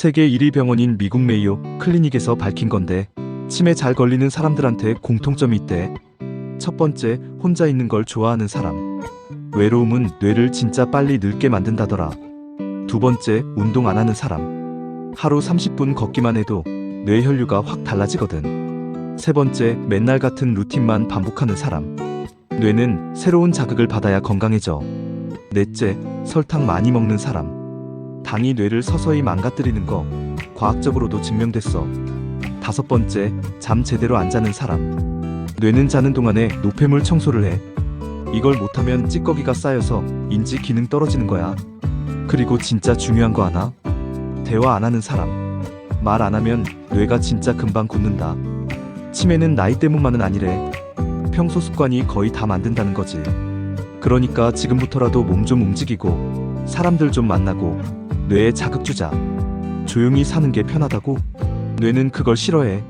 세계 1위 병원인 미국 메이오 클리닉에서 밝힌 건데 치매 잘 걸리는 사람들한테 공통점이 있대. 첫 번째, 혼자 있는 걸 좋아하는 사람. 외로움은 뇌를 진짜 빨리 늙게 만든다더라. 두 번째, 운동 안 하는 사람. 하루 30분 걷기만 해도 뇌 혈류가 확 달라지거든. 세 번째, 맨날 같은 루틴만 반복하는 사람. 뇌는 새로운 자극을 받아야 건강해져. 넷째, 설탕 많이 먹는 사람. 당이 뇌를 서서히 망가뜨리는 거 과학적으로도 증명됐어. 다섯 번째, 잠 제대로 안 자는 사람. 뇌는 자는 동안에 노폐물 청소를 해. 이걸 못하면 찌꺼기가 쌓여서 인지 기능 떨어지는 거야. 그리고 진짜 중요한 거 하나? 대화 안 하는 사람. 말 안 하면 뇌가 진짜 금방 굳는다. 치매는 나이 때문만은 아니래. 평소 습관이 거의 다 만든다는 거지. 그러니까 지금부터라도 몸 좀 움직이고 사람들 좀 만나고 뇌에 자극 주자. 조용히 사는 게 편하다고? 뇌는 그걸 싫어해.